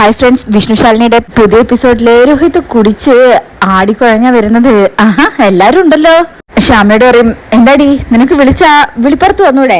Hi friends വിഷ്ണുശാലിനിയുടെ പുതിയ എപ്പിസോഡിലെ രോഹിത് കുടിച്ച് ആടിക്കുഴഞ്ഞ വരുന്നത് ആഹാ എല്ലാരും ഉണ്ടല്ലോ. ശ്യാമയോട് പറയും എന്താടി നിനക്ക് വിളിച്ച വിളിപ്പുറത്ത് വന്നൂടെ?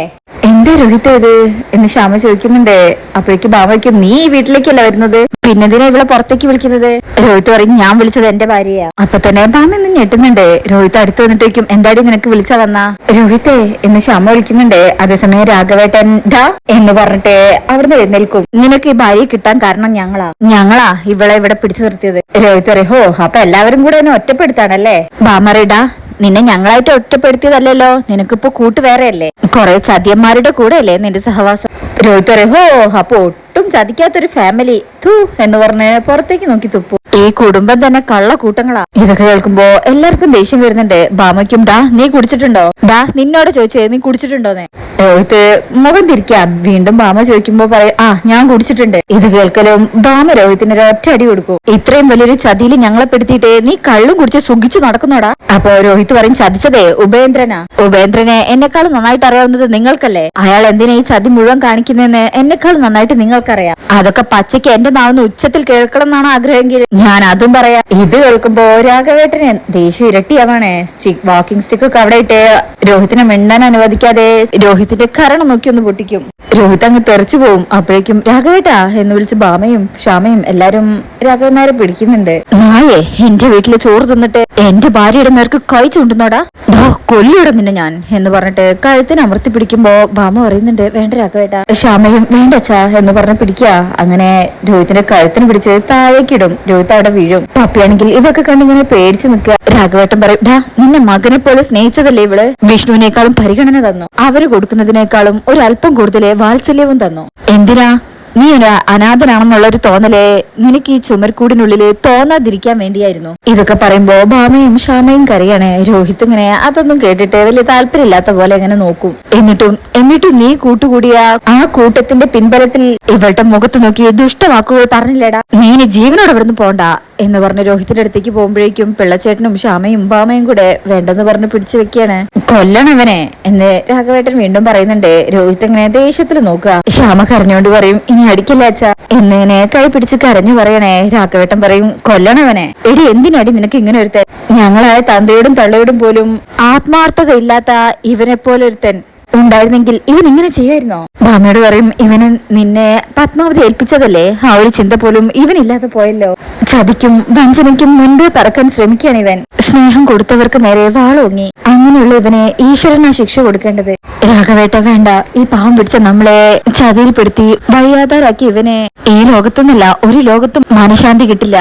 എന്താ രോഹിത് ഇത് എന്ന് ശ്യാമ ചോദിക്കുന്നുണ്ട്. അപ്പോഴേക്കും ബാബയ്ക്കും നീ ഈ വീട്ടിലേക്കല്ല വരുന്നത്? പിന്നെന്തിനാ ഇവിടെ പുറത്തേക്ക് വിളിക്കുന്നത്? രോഹിത് പറയും ഞാൻ വിളിച്ചത് എന്റെ ഭാര്യയാ. അപ്പൊ തന്നെ ബാമ ഇന്ന് ഞെട്ടുന്നുണ്ട്. രോഹിത് അടുത്ത് വന്നിട്ടേക്കും എന്താടി നിനക്ക് വിളിച്ച വന്ന? രോഹിത്തെ എന്ന് ശ്യാമ വിളിക്കുന്നുണ്ട്. അതേസമയം രാഘവേട്ടൻ ഡാ എന്ന് പറഞ്ഞിട്ട് അവിടുന്ന് എഴുന്നേൽക്കും. നിനക്ക് ഈ ഭാര്യയെ കിട്ടാൻ കാരണം ഞങ്ങളാ. ഞങ്ങളാ? ഇവളെ ഇവിടെ പിടിച്ചു നിർത്തിയത്? രോഹിത് പറയും ഹോ അപ്പൊ എല്ലാവരും കൂടെ എന്നെ ഒറ്റപ്പെടുത്താണല്ലേ? ബാമറിടാ നിന്നെ ഞങ്ങളായിട്ട് ഒറ്റപ്പെടുത്തിയതല്ലല്ലോ. നിനക്കിപ്പോ കൂട്ട് വേറെ അല്ലേ കൊറേ ചതിയന്മാരുടെ കൂടെ അല്ലേ നിന്റെ സഹവാസം? രോഹിത് പറയും അപ്പൊ ഒട്ടും ചതിക്കാത്തൊരു ഫാമിലി തൂ എന്ന് പറഞ്ഞ് പുറത്തേക്ക് നോക്കി തുപ്പു. ഈ കുടുംബം തന്നെ കള്ള കൂട്ടങ്ങളാ. ഇതൊക്കെ കേൾക്കുമ്പോ എല്ലാവർക്കും ദേഷ്യം വരുന്നുണ്ട്. ബാമയ്ക്കും ഡാ നീ കുടിച്ചിട്ടുണ്ടോ? ഡാ നിന്നോട് ചോദിച്ചേ നീ കുടിച്ചിട്ടുണ്ടോന്നെ? രോഹിത് മുഖം തിരിക്കാ. വീണ്ടും ബാമ ചോദിക്കുമ്പോ പറയും ആ ഞാൻ കുടിച്ചിട്ടുണ്ട്. ഇത് കേൾക്കലും ബാമ രോഹിത്തിന് ഒരു ഒറ്റ അടി കൊടുക്കും. ഇത്രയും വലിയൊരു ചതിയിൽ ഞങ്ങളെ പെടുത്തിയിട്ട് നീ കള്ളും കുടിച്ച് സുഖിച്ച് നടക്കുന്നോടാ? അപ്പൊ രോഹിത് പറയും ചതിച്ചതേ ഉപേന്ദ്രനാ. ഉപേന്ദ്രനെ എന്നെക്കാളും നന്നായിട്ട് അറിയാവുന്നത് നിങ്ങൾക്കല്ലേ? അയാൾ എന്തിനാ ഈ ചതി മുഴുവൻ കാണിക്കുന്നതെന്ന് എന്നെക്കാളും നന്നായിട്ട് നിങ്ങൾക്കറിയാം. അതൊക്കെ പച്ചയ്ക്ക് എന്റെ നാവുന്ന ഉച്ചത്തിൽ കേൾക്കണം എന്നാണ് ആഗ്രഹമെങ്കിൽ ഞാൻ അതും പറയാം. ഇത് കേൾക്കുമ്പോ രാഘവേട്ടന് ദേഷ്യം ഇരട്ടിയാവാണേ. വാക്കിംഗ് സ്റ്റിക്ക് ഒക്കെ അവിടെ ഇട്ട് രോഹിത്തിനെ മിണ്ടാൻ അനുവദിക്കാതെ രോഹിത്തിന്റെ കരണം നോക്കി ഒന്ന് പൊട്ടിക്കും. രോഹിത് അങ്ങ് തെറിച്ചു പോവും. അപ്പോഴേക്കും രാഘവേട്ടാ എന്ന് വിളിച്ച് ബാമയും ശ്യാമയും എല്ലാരും രാഘവൻ നേരെ പിടിക്കുന്നുണ്ട്. നായേ എന്റെ വീട്ടിൽ ചോറ് തിന്നിട്ട് എന്റെ ഭാര്യയുടെ നേർക്ക് കൈ ചൂണ്ടുന്നോടാ? കൊല്ലിയുടെ നിന്നെ ഞാൻ എന്ന് പറഞ്ഞിട്ട് കഴുത്തിന് അമർത്തി പിടിക്കുമ്പോ ബാമ പറയുന്നുണ്ട് വേണ്ട രാഘവേട്ടാ. ശ്യാമയും വേണ്ട അച്ഛാ എന്ന് പറഞ്ഞ് പിടിക്കുക. അങ്ങനെ രോഹിത്തിന്റെ കഴുത്തിന് പിടിച്ച് താഴേക്കിടും. രോഹിത് അവിടെ വീഴും. പപ്പിയാണെങ്കിൽ ഇതൊക്കെ കണ്ടിങ്ങനെ പേടിച്ച് നിൽക്കുക. രാഘവേട്ടൻ പറയും ഡാ നിന്നെ മകനെ പോലെ സ്നേഹിച്ചതല്ലേ ഇവൾ? വിഷ്ണുവിനേക്കാളും പരിഗണന തന്നു. അവർ കൊടുക്കുന്നതിനേക്കാളും ഒരല്പം കൂടുതലേ വാത്സല്യവും തന്നു. എന്തിനാ? നീ ഒരു അനാഥനാണെന്നുള്ള ഒരു തോന്നലേ നിനക്ക് ഈ ചുമർക്കൂടിനുള്ളിൽ തോന്നാതിരിക്കാൻ വേണ്ടിയായിരുന്നു. ഇതൊക്കെ പറയുമ്പോ ഭാമയും ഷാമയും കരയണേ. രോഹിത് ഇങ്ങനെ അതൊന്നും കേട്ടിട്ട് വലിയ താല്പര്യമില്ലാത്ത പോലെ അങ്ങനെ നോക്കും. എന്നിട്ടും എന്നിട്ടും നീ കൂട്ടുകൂടിയ ആ കൂട്ടത്തിന്റെ പിൻബലത്തിൽ ഇവളുടെ മുഖത്ത് നോക്കി ദുഷ്ടവാക്കുകൾ പറഞ്ഞില്ലേടാ. നീ ഇനി ജീവനോട് ഇവിടുന്ന് പോണ്ട. എന്ന് പറഞ്ഞ് രോഹിത്തിന്റെ അടുത്തേക്ക് പോകുമ്പോഴേക്കും പിള്ളച്ചേട്ടനും ശ്യാമയും ബാമയും കൂടെ വേണ്ടെന്ന് പറഞ്ഞ് പിടിച്ചു വെക്കുകയാണ്. കൊല്ലണം അവനെ എന്ന് രാഘവേട്ടൻ വീണ്ടും പറയുന്നുണ്ട്. രോഹിത് ഇങ്ങനെ ദേഷ്യത്തിൽ നോക്കുക. ശ്യാമ കരഞ്ഞുകൊണ്ട് പറയും ഇനി അടിക്കില്ല അച്ഛ. എന്നിങ്ങനെ കൈ പിടിച്ച് കരഞ്ഞു പറയണേ. രാഘവേട്ടൻ പറയും കൊല്ലണവനെ എടി എന്തിനടി നിനക്ക് ഇങ്ങനെ ഒരുത്തൻ? ഞങ്ങളായ തന്തയോടും തള്ളയോടും പോലും ആത്മാർത്ഥത ഇല്ലാത്ത ഇവനെ പോലെ ഒരുത്തൻ ഉണ്ടായിരുന്നെങ്കിൽ ഇവൻ ഇങ്ങനെ ചെയ്യായിരുന്നോ? ഭാമയോട് പറയും ഇവന് നിന്നെ പത്മാവതി ഏൽപ്പിച്ചതല്ലേ? ആ ഒരു ചിന്ത പോലും ഇവനില്ലാതെ പോയല്ലോ. ചതിക്കും വഞ്ചനയ്ക്കും മുൻപേ പറക്കാൻ ശ്രമിക്കുകയാണ് ഇവൻ. സ്നേഹം കൊടുത്തവർക്ക് നേരെ വാളോങ്ങി. അങ്ങനെയുള്ള ഇവനെ ഈശ്വരനാ ശിക്ഷ കൊടുക്കേണ്ടത്. രാഘവേട്ട വേണ്ട. ഈ പാവം പിടിച്ച നമ്മളെ ചതിയിൽപ്പെടുത്തി വഴിയാതാരാക്കി ഇവനെ ഈ ലോകത്തുനിന്നല്ല ഒരു ലോകത്തും മനഃശാന്തി കിട്ടില്ല.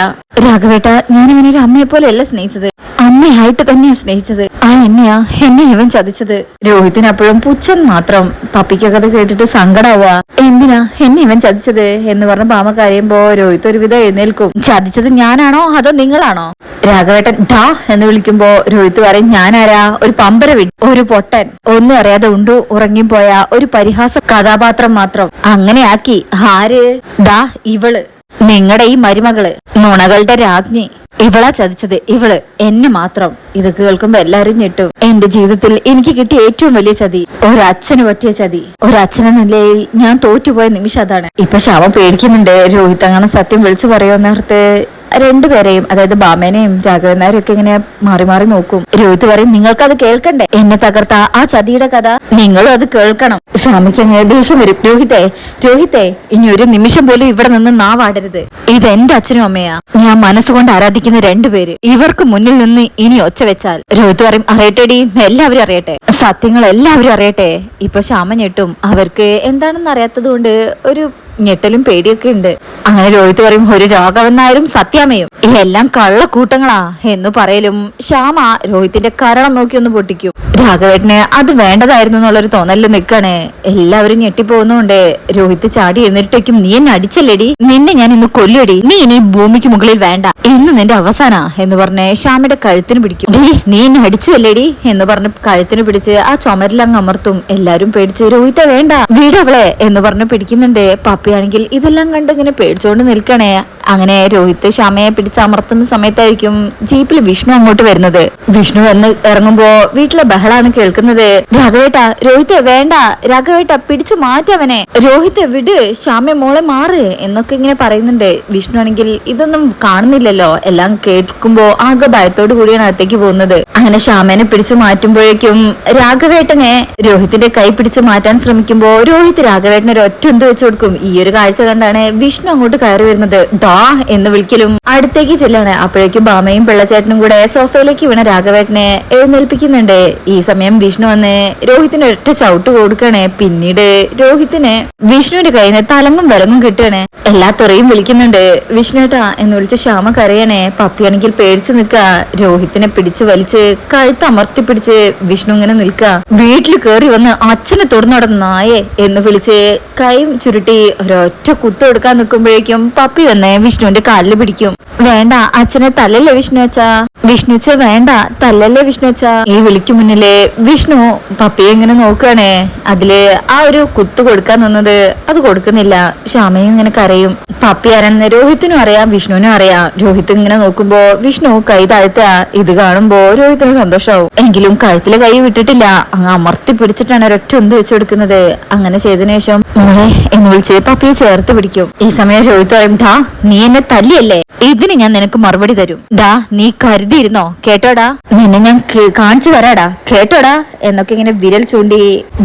രാഘവേട്ട ഞാൻ ഇവനെ ഒരു അമ്മയെ പോലെയല്ല സ്നേഹിച്ചത്. അമ്മയായിട്ട് തന്നെയാ സ്നേഹിച്ചത്. എന്നെയാ എന്നെ ഇവൻ ചതിച്ചത്. രോഹിത്തിന് അപ്പോഴും പുച്ഛൻ മാത്രം പപ്പിക്കകത് കേട്ടിട്ട് സങ്കടാവുക എന്തിനാ എന്നെ ഇവൻ ചതിച്ചത്? എന്ന് പറഞ്ഞ പാമ കരയുമ്പോ രോഹിത് ഒരുവിധം എഴുന്നേൽക്കും. ചതിച്ചത് ഞാനാണോ അതോ നിങ്ങളാണോ? രാഘവേട്ടൻ ഡാ എന്ന് വിളിക്കുമ്പോ രോഹിത് പറയും ഞാനാരാ? ഒരു പമ്പര വിട്ടു ഒരു പൊട്ടൻ. ഒന്നും അറിയാതെ ഉണ്ടു ഉറങ്ങിപ്പോയ ഒരു പരിഹാസ കഥാപാത്രം മാത്രം. അങ്ങനെയാക്കി ആര്? ദാ ഇവൾ. നിങ്ങളുടെ ഈ മരുമകൾ നുണകളുടെ രാജ്ഞി. ഇവളാ ചതിച്ചത്. ഇവൾ എന്നെ മാത്രം. ഇത് കേൾക്കുമ്പോ എല്ലാരും ഞെട്ടും. എന്റെ ജീവിതത്തിൽ എനിക്ക് കിട്ടിയ ഏറ്റവും വലിയ ചതി ഒരച്ഛന് പറ്റിയ ചതി. ഒരച്ഛനെ നിലയിൽ ഞാൻ തോറ്റുപോയ നിമിഷം അതാണ്. ഇപ്പൊ ശവം പേടിക്കുന്നുണ്ട്. രോഹിത് അങ്ങനെ സത്യം വിളിച്ചു പറയുമെന്നോർത്ത് രണ്ടുപേരെയും അതായത് ബാമേനെയും രാഘവനാരും ഒക്കെ ഇങ്ങനെ മാറി മാറി നോക്കും. രോഹിത് പറയും നിങ്ങൾക്ക് അത് കേൾക്കണ്ടേ? എന്നെ തകർത്ത ആ ചതിയുടെ കഥ നിങ്ങളും അത് കേൾക്കണം. സ്വാമിക്ക് അങ്ങനെ ദേഷ്യം വരും. രോഹിത്തെ രോഹിത്തെ ഇനി ഒരു നിമിഷം പോലും ഇവിടെ നിന്ന് നാവാടരുത് ഇത് എന്റെ അച്ഛനും അമ്മയാ. ഞാൻ മനസ്സുകൊണ്ട് ആരാധിക്കുന്ന രണ്ടുപേര് ഇവർക്ക് മുന്നിൽ നിന്ന് ഇനി ഒച്ച വെച്ചാൽ. രോഹിത് പറയും അറിയട്ടെടി എല്ലാവരും അറിയട്ടെ. സത്യങ്ങൾ എല്ലാവരും അറിയട്ടെ. ഇപ്പൊ ശ്യാമ ഞെട്ടും. അവർക്ക് എന്താണെന്ന് അറിയാത്തത് കൊണ്ട് ഒരു ഞെട്ടലും പേടിയൊക്കെ ഉണ്ട്. അങ്ങനെ രോഹിത് പറയും ഒരു രാഘവൻ സത്യാമയും എല്ലാം കള്ളക്കൂട്ടങ്ങളാ എന്ന് പറയലും ശ്യാമ രോഹിത്തിന്റെ കരണം നോക്കി ഒന്ന് പൊട്ടിക്കും. രാഘവേട്ടന് അത് വേണ്ടതായിരുന്നു എന്നുള്ളൊരു തോന്നലിൽ നിൽക്കണേ എല്ലാവരും ഞെട്ടിപ്പോകുന്നുണ്ട്. രോഹിത് ചാടി എഴുന്നേറ്റേക്കും നീ എന്നെ അടിച്ചല്ലേടി? നിന്നെ ഞാൻ ഇന്ന് കൊല്ലടി നീ ഇനി ഭൂമിക്ക് മുകളിൽ വേണ്ട. ഇന്ന് നിന്റെ അവസാന എന്ന് പറഞ്ഞ് ശ്യാമയുടെ കഴുത്തിന് പിടിക്കും. "ഡീ, നീ എന്നെ അടിച്ചു അല്ലേടി എന്ന് പറഞ്ഞ് കഴുത്തിന് പിടിച്ച് ആ ചുമരിലങ്ങ് അമർത്തും. എല്ലാരും പേടിച്ച് രോഹിത വേണ്ട വീടവളെ എന്ന് പറഞ്ഞ് പിടിക്കുന്നുണ്ട് പപ്പിയാണെങ്കിൽ ഇതെല്ലാം കണ്ട് ഇങ്ങനെ പേടിച്ചോണ്ട് നിൽക്കണേ. അങ്ങനെ രോഹിത് ശ്യാമയെ പിടിച്ചമർത്തുന്ന സമയത്തായിരിക്കും ജീപ്പിൽ വിഷ്ണു അങ്ങോട്ട് വരുന്നത്. വിഷ്ണു വന്ന് ഇറങ്ങുമ്പോ വീട്ടിലെ ബഹളാണ് കേൾക്കുന്നത്. രാഘവേട്ട രോഹിത്തെ വേണ്ട. രാഘവേട്ട പിടിച്ചു മാറ്റവനെ രോഹിത്തെ വിട് ശ്യാമ മോളെ മാറ് എന്നൊക്കെ ഇങ്ങനെ പറയുന്നുണ്ട്. വിഷ്ണു ആണെങ്കിൽ ഇതൊന്നും കാണുന്നില്ലല്ലോ. എല്ലാം കേൾക്കുമ്പോ ആകെ ഭയത്തോടു കൂടിയാണ് അകത്തേക്ക് പോകുന്നത്. അങ്ങനെ ശ്യാമേനെ പിടിച്ചു മാറ്റുമ്പോഴേക്കും രാഘവേട്ടനെ രോഹിത്തിന്റെ കൈ പിടിച്ചു മാറ്റാൻ ശ്രമിക്കുമ്പോ രോഹിത് രാഘവേട്ടനെ ഒരു ഒറ്റ എന്ത് വെച്ചു കൊടുക്കും? ഈ ഒരു കാഴ്ച കണ്ടാണ് വിഷ്ണു അങ്ങോട്ട് കയറി വരുന്നത്. ഡാ എന്ന് വിളിക്കലും. അടുത്തേക്ക് ചെല്ലാണ്. അപ്പോഴേക്കും ബാമയും പിള്ളച്ചേട്ടനും കൂടെ സോഫയിലേക്ക് വീണ രാഘവേട്ടനെ എഴുന്നേൽപ്പിക്കുന്നുണ്ട്. ഈ സമയം വിഷ്ണു വന്ന് രോഹിത്തിന് ഒറ്റ ചവിട്ട് കൊടുക്കണേ. പിന്നീട് രോഹിത്തിന് വിഷ്ണുവിന്റെ കയ്യിൽ നിന്ന് തലങ്ങും വിലങ്ങും കിട്ടുകയാണ്. എല്ലാ വിളിക്കുന്നുണ്ട്. വിഷ്ണുട്ടാ എന്ന് വിളിച്ച് ശ്യാമ കരയണേ. പപ്പിയാണെങ്കിൽ പേടിച്ചു നിൽക്ക രോഹിത്തിനെ പിടിച്ച് വലിച്ച് കഴുത്ത് അമർത്തി പിടിച്ച് വിഷ്ണു ഇങ്ങനെ നിൽക്ക വീട്ടിൽ കയറി വന്ന് അച്ഛനെ തൊടുന്നവിടെ നായേ എന്ന് വിളിച്ച് കൈ ചുരുട്ടി ഒരൊറ്റ കുത്തു കൊടുക്കാൻ നിൽക്കുമ്പോഴേക്കും പപ്പി വന്ന് വിഷ്ണുവിന്റെ കാലിൽ പിടിക്കും. വേണ്ട അച്ഛനെ തല്ലല്ലേ വിഷ്ണു അച്ഛാ? വിഷ്ണു അച്ഛ വേണ്ട. തല്ലല്ലേ വിഷ്ണുച്ച ഈ വിളിക്കു മുന്നിലെ വിഷ്ണു പപ്പിയെ ഇങ്ങനെ നോക്കുകയാണേ അതിൽ ആ ഒരു കുത്തു കൊടുക്കാൻ നിന്നത് അത് കൊടുക്കുന്നില്ല. ശ്യാമയും ഇങ്ങനെ കരയും. പപ്പി ആരാണെന്ന് രോഹിത്തിനും അറിയാം വിഷ്ണുവിനും അറിയാം. രോഹിത് ഇങ്ങനെ നോക്കുമ്പോ വിഷ്ണു കൈ താഴ്ത്ത ഇത് കാണുമ്പോ രോഹിത്തിന് സന്തോഷമാവും എങ്കിലും കഴുത്തിലെ കൈ വിട്ടിട്ടില്ല. അങ്ങ് അമർത്തി പിടിച്ചിട്ടാണ് ഒരൊറ്റ ഒന്ന് വെച്ചു കൊടുക്കുന്നത്. അങ്ങനെ ചെയ്തതിനു ശേഷം മോളെ എന്ന് വിളിച്ച് പപ്പിയെ ചേർത്ത് പിടിക്കും. ഈ സമയം രോഹിത് പറയും ഡാ നീ എന്നെ തല്ലിയല്ലേ? ഇതിന് ഞാൻ നിനക്ക് മറുപടി തരും. ഡാ നീ കരുതിയിരുന്നോ? കേട്ടോടാ. നിന്നെ ഞാൻ കാണിച്ചു തരാടാ. കേട്ടോടാ. എന്നൊക്കെ ഇങ്ങനെ വിരൽ ചൂണ്ടി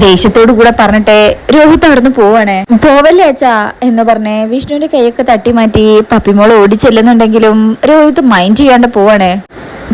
ദേഷ്യത്തോടു കൂടെ പറഞ്ഞിട്ട് രോഹിത് അവിടുന്ന് പോവാണേ. പോവല്ലേ അച്ഛാ? എന്ന് പറഞ്ഞ് വിഷ്ണുവിന്റെ കൈയൊക്കെ തട്ടി മാറ്റി പപ്പിമോൾ ഓടി ചെല്ലുന്നുണ്ടെങ്കിലും രോഹിത് മൈൻഡ് ചെയ്യാണ്ട് പോവാണ്.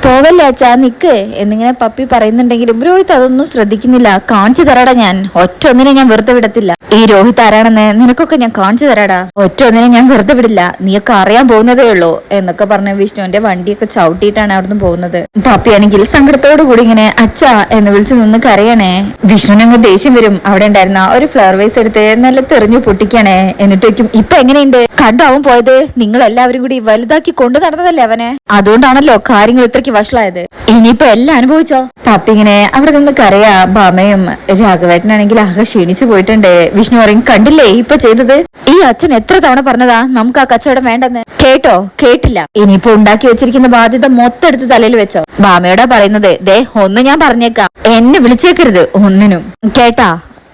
പോവല്ലേ അച്ഛാ? നിക്ക്. എന്നിങ്ങനെ പപ്പി പറയുന്നുണ്ടെങ്കിലും രോഹിത് അതൊന്നും ശ്രദ്ധിക്കുന്നില്ല. കാണിച്ചു തരാടാ ഞാൻ. ഒറ്റ ഒന്നിനെ ഞാൻ വെറുതെ വിടത്തില്ല. ഈ രോഹിത് ആരാണെന്ന് നിനക്കൊക്കെ ഞാൻ കാണിച്ചു തരാടാ. ഒറ്റ ഒന്നിനെ ഞാൻ വെറുതെ വിടില്ല. നീയൊക്കെ അറിയാൻ പോകുന്നതേ ഉള്ളൂ എന്നൊക്കെ പറഞ്ഞ വിഷ്ണുവിന്റെ വണ്ടിയൊക്കെ ചവിട്ടിയിട്ടാണ് അവിടുന്ന് പോകുന്നത്. പപ്പി ആണെങ്കിൽ സങ്കടത്തോടു കൂടി ഇങ്ങനെ അച്ഛാ എന്ന് വിളിച്ചു നിന്ന് കരയണേ. വിഷ്ണുവിന് അങ്ങ് ദേഷ്യം വരും. അവിടെ ഉണ്ടായിരുന്ന ഒരു ഫ്ലവർ വേസ് എടുത്ത് നല്ല തെറിഞ്ഞു പൊട്ടിക്കണേ. എന്നിട്ട് വയ്ക്കും ഇപ്പൊ എങ്ങനെയുണ്ട്? കണ്ടു അവൻ പോയത്? നിങ്ങൾ എല്ലാവരും കൂടി വലുതാക്കി കൊണ്ടു നടന്നതല്ലേ അവനെ? അതുകൊണ്ടാണല്ലോ കാര്യങ്ങൾ ഇത്രയ്ക്ക് വഷളായത്. ഇനിയിപ്പോ എല്ലാം അനുഭവിച്ചോ? തപ്പിങ്ങനെ അവിടെ നിന്ന് കരയാ ബാമയും രാഘവേട്ടനാണെങ്കിൽ ആകെ ക്ഷീണിച്ചു പോയിട്ടുണ്ട്. വിഷ്ണു പറയും കണ്ടില്ലേ ഇപ്പൊ ചെയ്തത്? ഈ അച്ഛൻ എത്ര തവണ പറഞ്ഞതാ? നമുക്ക് ആ കച്ചവടം വേണ്ടെന്ന്. കേട്ടോ കേട്ടില്ല. ഇനിയിപ്പോ ഉണ്ടാക്കി വെച്ചിരിക്കുന്ന ബാധ്യത മൊത്തം എടുത്ത് തലയിൽ വെച്ചോ. ബാമയോടാ പറയുന്നത് ദേ ഒന്ന് ഞാൻ പറഞ്ഞേക്കാം. എന്നെ വിളിച്ചേക്കരുത് ഒന്നിനും. കേട്ടാ?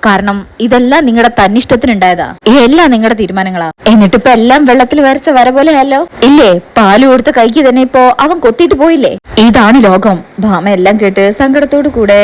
കാരണം ഇതെല്ലാം നിങ്ങളുടെ തന്നിഷ്ടത്തിനുണ്ടായതാ. എല്ലാം നിങ്ങളുടെ തീരുമാനങ്ങളാ. എന്നിട്ട് ഇപ്പൊ എല്ലാം വെള്ളത്തിൽ വരച്ച വര പോലെ അല്ലോ ഇല്ലേ? പാൽ കൊടുത്ത കൈക്ക് തന്നെ ഇപ്പോ അവൻ കൊത്തിയിട്ട് പോയില്ലേ? ഇതാണ് ലോകം. ഭാമ എല്ലാം കേട്ട് സങ്കടത്തോടു കൂടെ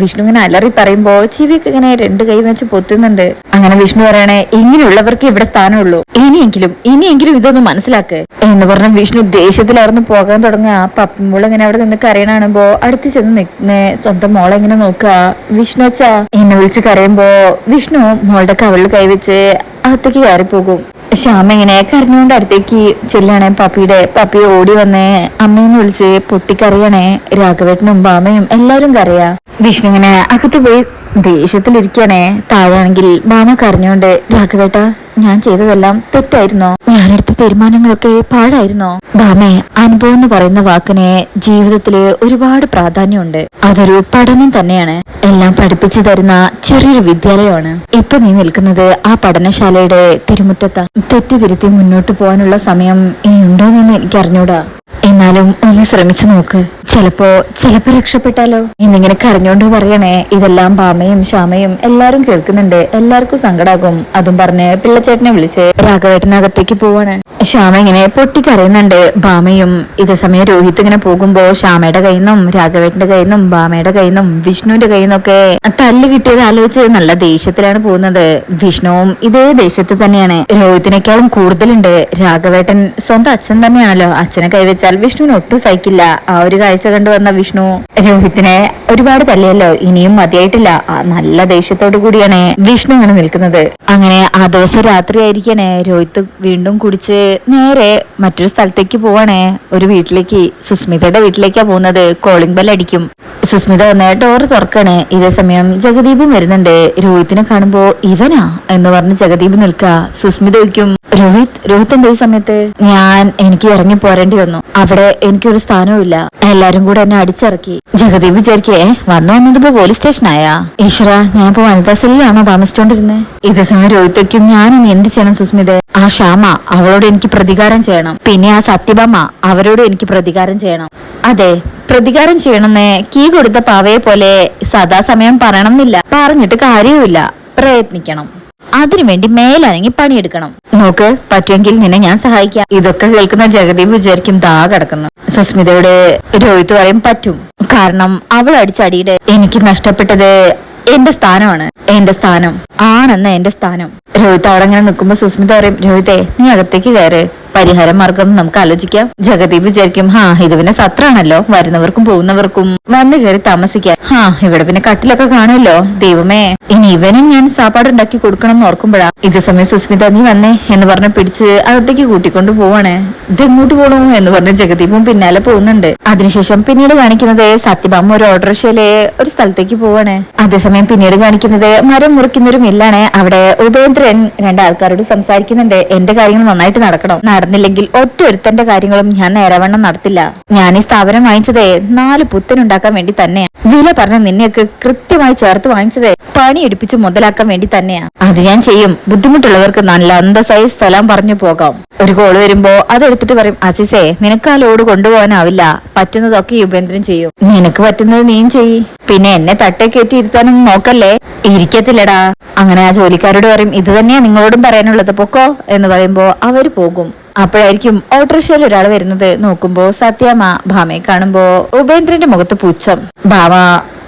വിഷ്ണു ഇങ്ങനെ അലറി പറയുമ്പോ ചെവിയൊക്കെ ഇങ്ങനെ രണ്ട് കൈ വെച്ച് പൊത്തുന്നുണ്ട്. അങ്ങനെ വിഷ്ണു പറയണേ ഇങ്ങനെയുള്ളവർക്ക് ഇവിടെ സ്ഥാനമുള്ളൂ. ഇനിയെങ്കിലും ഇനിയെങ്കിലും ഇതൊന്ന് മനസ്സിലാക്ക്. എന്ന് പറഞ്ഞ വിഷ്ണു ദേഷ്യത്തിലായിരുന്നു പോകാൻ തുടങ്ങുക. പപ്പുമ്പോൾ ഇങ്ങനെ അവിടെ നിന്ന് കരയണാണുമ്പോ അടുത്ത് ചെന്ന് നിൽക്കുന്ന സ്വന്തം മോളെ ഇങ്ങനെ നോക്കുക. വിഷ്ണു അച്ഛാ എന്നെ വിളിച്ച് കരയുമ്പോ വിഷ്ണു മോളുടെ കവളിൽ കൈവച്ച് അകത്തേക്ക് കയറിപ്പോകും. ശ്യാമ ഇങ്ങനെ കരഞ്ഞുകൊണ്ട് അടുത്തേക്ക് ചെല്ലണേ. പപ്പിയുടെ പപ്പി ഓടി വന്നേ. അമ്മയെന്ന് വിളിച്ച് പൊട്ടിക്കറിയണേ. രാഘവേട്ടനും ബാമയും എല്ലാരും കറിയാ വിഷ്ണു ഇങ്ങനെ അകത്ത് പോയി ദേഷ്യത്തിലിരിക്കണേ. താഴെയാണെങ്കിൽ ബാമ കരഞ്ഞുകൊണ്ട് രാഘവേട്ട ഞാൻ ചെയ്തതെല്ലാം തെറ്റായിരുന്നോ? എടുത്ത തീരുമാനങ്ങളൊക്കെ പാഴായിരുന്നോ? ബാമേ അനുഭവം എന്ന് പറയുന്ന വാക്കിന് ജീവിതത്തിൽ ഒരുപാട് പ്രാധാന്യമുണ്ട്. അതൊരു പഠനം തന്നെയാണ്. എല്ലാം പഠിപ്പിച്ചു തരുന്ന ചെറിയൊരു വിദ്യാലയമാണ്. ഇപ്പൊ നീ നിൽക്കുന്നത് ആ പഠനശാലയുടെ തിരുമുറ്റത്ത. തെറ്റ് തിരുത്തി മുന്നോട്ട് പോകാനുള്ള സമയം ഇനി ഉണ്ടോയെന്ന് എനിക്ക് അറിഞ്ഞൂടാ എന്നാലും ഒന്ന് ശ്രമിച്ചു നോക്ക്. ചിലപ്പോ ചിലപ്പോ രക്ഷപ്പെട്ടാലോ? എന്നിങ്ങനെ കരഞ്ഞോണ്ട് പറയണേ ഇതെല്ലാം ബാമയും ശ്യാമയും എല്ലാരും കേൾക്കുന്നുണ്ട്. എല്ലാവർക്കും സങ്കടാകും. അതും പറഞ്ഞ് പിള്ളച്ചേട്ടനെ വിളിച്ചേ. രാഘവേട്ടനകത്തേക്ക് പോവാണ്. ശ്യാമ ഇങ്ങനെ പൊട്ടിക്കരയുന്നുണ്ട്. ഭാമയും ഇതേ സമയം രോഹിത് ഇങ്ങനെ പോകുമ്പോ ശ്യാമയുടെ കയ്യിൽ നിന്നും രാഘവേട്ടന്റെ കയ്യിൽ നിന്നും ഭാമയുടെ കയ്യിൽ നിന്നും വിഷ്ണുവിന്റെ കയ്യിൽ നിന്നൊക്കെ തല്ല് കിട്ടിയത് ആലോചിച്ച് നല്ല ദേഷ്യത്തിലാണ് പോകുന്നത്. വിഷ്ണുവും ഇതേ ദേഷ്യത്തിൽ തന്നെയാണ്. രോഹിത്തിനേക്കാളും കൂടുതലുണ്ട്. രാഘവേട്ടൻ സ്വന്തം അച്ഛൻ തന്നെയാണല്ലോ. അച്ഛനെ കൈവച്ചാൽ വിഷ്ണുവിന് ഒട്ടും സഹിക്കില്ല. ആ ഒരു കാഴ്ച കണ്ടു വന്ന വിഷ്ണു രോഹിത്തിനെ ഒരുപാട് തല്ലിയല്ലോ. ഇനിയും മതിയായിട്ടില്ല. നല്ല ദേഷ്യത്തോടു കൂടിയാണ് വിഷ്ണു ഇങ്ങനെ നിൽക്കുന്നത്. അങ്ങനെ ആ ദിവസം രാത്രി ആയിരിക്കണേ രോഹിത്ത് വീണ്ടും കുടിച്ച് നേരെ മറ്റൊരു സ്ഥലത്തേക്ക് പോവാണേ. ഒരു വീട്ടിലേക്ക് സുസ്മിതയുടെ വീട്ടിലേക്കാ പോകുന്നത്. കോളിംഗ് ബെൽ അടിക്കും. സുസ്മിത വന്ന് ഡോറ് തുറക്കണേ. ഇതേ സമയം ജഗദീപും വരുന്നുണ്ട്. രോഹിത്തിനെ കാണുമ്പോ ഇവനാ എന്ന് പറഞ്ഞ് ജഗദീപ് നിൽക്ക. സുസ്മിത വയ്ക്കും രോഹിത് രോഹിത് എന്താ ഈ സമയത്ത്? ഞാൻ എനിക്ക് ഇറങ്ങി പോരേണ്ടി വന്നു. അവിടെ എനിക്കൊരു സ്ഥാനവും ഇല്ല. എല്ലാരും കൂടെ എന്നെ അടിച്ചിറക്കി. ജഗദീപ് വിചാരിക്കേ വന്നു വന്നതിപ്പോ പോലീസ് സ്റ്റേഷനായാ? ഈശ്വര ഞാൻ ഇപ്പൊ വനിതാ സെല്ലിലാണോ താമസിച്ചോണ്ടിരുന്നത് ഇതേ സമയം രോഹിത് വയ്ക്കും ഇനി എന്ത് ചെയ്യണം സുസ്മിത? ആ ശ്യാമ അവളോട് എനിക്ക് പ്രതികാരം ചെയ്യണം. പിന്നെ ആ സത്യഭാമ അവരോട് എനിക്ക് പ്രതികാരം ചെയ്യണം. അതെ പ്രതികാരം ചെയ്യണമെന്ന് കീ കൊടുത്ത പാവയെ പോലെ സദാസമയം പറയണമെന്നില്ല. പറഞ്ഞിട്ട് കാര്യവുമില്ല. പ്രയത്നിക്കണം. അതിനുവേണ്ടി മേലനങ്ങി പണിയെടുക്കണം. നോക്ക് പറ്റുമെങ്കിൽ നിന്നെ ഞാൻ സഹായിക്കാം. ഇതൊക്കെ കേൾക്കുന്ന ജഗദീപ് വിചാരിക്കും ദാ കിടക്കുന്നു. സുസ്മിതയുടെ രോഹിത് പറയും പറ്റും. കാരണം അവൾ അടിച്ചടിയുടെ എനിക്ക് നഷ്ടപ്പെട്ടത് എന്റെ സ്ഥാനമാണ്. എന്റെ സ്ഥാനം. ആണെന്ന എന്റെ സ്ഥാനം. രോഹിത് അവിടെ അങ്ങനെ നിൽക്കുമ്പോ സുസ്മിത പറയും രോഹിതേ നീ അകത്തേക്ക് കയറ്. പരിഹാര മാർഗം നമുക്ക് ആലോചിക്കാം. ജഗദീപ് വിചാരിക്കും ഹാ ഇത് പിന്നെ സത്രാണല്ലോ. വരുന്നവർക്കും പോകുന്നവർക്കും വന്നു കയറി താമസിക്കാം. ഹാ ഇവിടെ പിന്നെ കട്ടിലൊക്കെ കാണുമല്ലോ. ദൈവമേ ഇനി ഇവനും ഞാൻ സാപ്പാടുണ്ടാക്കി കൊടുക്കണം എന്ന് ഓർക്കുമ്പോഴാ ഇത് സമയം സുസ്മിത നീ വന്നേ എന്ന് പറഞ്ഞ് പിടിച്ച് അകത്തേക്ക് കൂട്ടിക്കൊണ്ട് പോവാണേ. ഇതെങ്ങോട്ട് പോണു എന്ന് പറഞ്ഞ് ജഗദീപും പിന്നാലെ പോകുന്നുണ്ട്. അതിനുശേഷം പിന്നീട് കാണിക്കുന്നത് സത്യഭാമ ഒരു ഓട്ടോറിക്ഷയിലെ ഒരു സ്ഥലത്തേക്ക് പോവാണ്. അതേസമയം പിന്നീട് കാണിക്കുന്നത് മരം മുറിക്കുന്ന ഒരു മില്ലാണ്. അവിടെ ഉപേന്ദ്രൻ രണ്ടാൾക്കാരോട് സംസാരിക്കുന്നുണ്ട്. എന്റെ കാര്യങ്ങൾ നന്നായിട്ട് നടക്കണം. നടന്നില്ലെങ്കിൽ ഒറ്റ ഒരുത്തന്റെ കാര്യങ്ങളും ഞാൻ നേരവണ്ണം നടത്തില്ല. ഞാൻ ഈ സ്ഥാപനം വാങ്ങിച്ചതേ നാല് പുത്തനുണ്ടാക്കാൻ വേണ്ടി തന്നെയാ. വില പറഞ്ഞ നിന്നെയൊക്കെ കൃത്യമായി ചേർത്ത് വാങ്ങിച്ചതേ പണി എടുപ്പിച്ച് മുതലാക്കാൻ വേണ്ടി തന്നെയാ. അത് ഞാൻ ചെയ്യും. ബുദ്ധിമുട്ടുള്ളവർക്ക് നല്ല അന്തസ്സായി സ്ഥലം പറഞ്ഞു പോകാം. ഒരു കോൾ വരുമ്പോ അതെടുത്തിട്ട് പറയും അസിസേ നിനക്ക് ആ ലോഡ് കൊണ്ടുപോകാനാവില്ല. പറ്റുന്നതൊക്കെ ഈ ഉപേന്ദ്രൻ ചെയ്യും. നിനക്ക് പറ്റുന്നത് നീയും ചെയ്യ്. പിന്നെ എന്നെ തട്ടേ കയറ്റി ഇരുത്താനൊന്നും നോക്കല്ലേ? ഇരിക്കത്തില്ലടാ. അങ്ങനെ ആ ജോലിക്കാരോട് പറയും ഇത് തന്നെയാ നിങ്ങളോടും പറയാനുള്ളത്. പൊക്കോ എന്ന് പറയുമ്പോ അവർ പോകും. അപ്പോഴായിരിക്കും ഓട്ടോറിക്ഷയിൽ ഒരാൾ വരുന്നത് നോക്കുമ്പോ സത്യാമ്മ ഭാമയെ കാണുമ്പോ ഉപേന്ദ്രന്റെ മുഖത്ത് പൂച്ചം ഭാമ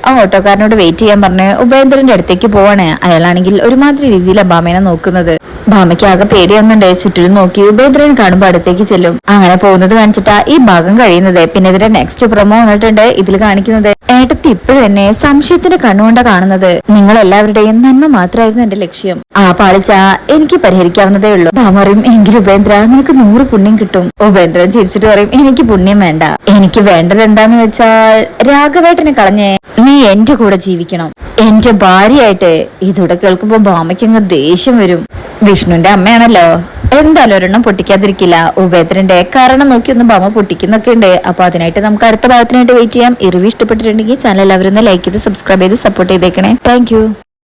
ആ ഓട്ടോക്കാരനോട് വെയിറ്റ് ചെയ്യാൻ പറഞ്ഞ് ഉപേന്ദ്രന്റെ അടുത്തേക്ക് പോവാണ്. അയാളാണെങ്കിൽ ഒരുമാതിരി രീതിയിലാണ് ഭാമേനെ നോക്കുന്നത്. ഭാമയ്ക്ക് ആകെ പേടിയൊന്നുണ്ട് ചുറ്റിലും നോക്കി ഉപേന്ദ്രൻ കാണുമ്പോൾ അടുത്തേക്ക് ചെല്ലും. അങ്ങനെ പോകുന്നത് കാണിച്ചിട്ടാ ഈ ഭാഗം കഴിയുന്നത്. പിന്നെ ഇതിന്റെ നെക്സ്റ്റ് പ്രൊമോ വന്നിട്ടുണ്ട്. ഇതിൽ കാണിക്കുന്നത് ഏട്ടത്തി ഇപ്പോഴും എന്നെ സംശയത്തിന്റെ കണ്ണുകൊണ്ട് കാണുന്നത്. നിങ്ങൾ എല്ലാവരുടെയും നന്മ മാത്രമായിരുന്നു എന്റെ ലക്ഷ്യം. ആ പാളിച്ച എനിക്ക് പരിഹരിക്കാവുന്നതേ ഉള്ളൂ. ഭാമ പറയും എങ്കിൽ ഉപേന്ദ്ര നിനക്ക് നൂറ് പുണ്യം കിട്ടും. ഉപേന്ദ്രൻ ചിരിച്ചിട്ട് പറയും എനിക്ക് പുണ്യം വേണ്ട. എനിക്ക് വേണ്ടത് എന്താന്ന് വെച്ചാൽ രാഘവേട്ടനെ കളഞ്ഞ് നീ എന്റെ കൂടെ ജീവിക്കണം. എന്റെ ഭാര്യയായിട്ട് ഇതോടെ കേൾക്കുമ്പോ ഭാമയ്ക്ക് അങ്ങ് ദേഷ്യം വരും. വിഷ്ണുവിന്റെ അമ്മയാണല്ലോ. എന്തായാലും ഒരെണ്ണം പൊട്ടിക്കാതിരിക്കില്ല. ഉപേന്ദ്രന്റെ കാരണം നോക്കി ഒന്ന് ഭാമ പൊട്ടിക്കുന്നൊക്കെ ഉണ്ട്. അപ്പൊ അതിനായിട്ട് നമുക്ക് അടുത്ത ഭാഗത്തിനായിട്ട് വെയിറ്റ് ചെയ്യാം. ഇറിവ് ഇഷ്ടപ്പെട്ടിട്ടുണ്ടെങ്കിൽ ചാനൽ എല്ലാവരും ലൈക്ക് ചെയ്ത് സബ്സ്ക്രൈബ് ചെയ്ത് സപ്പോർട്ട് ചെയ്തേക്കണേ. താങ്ക്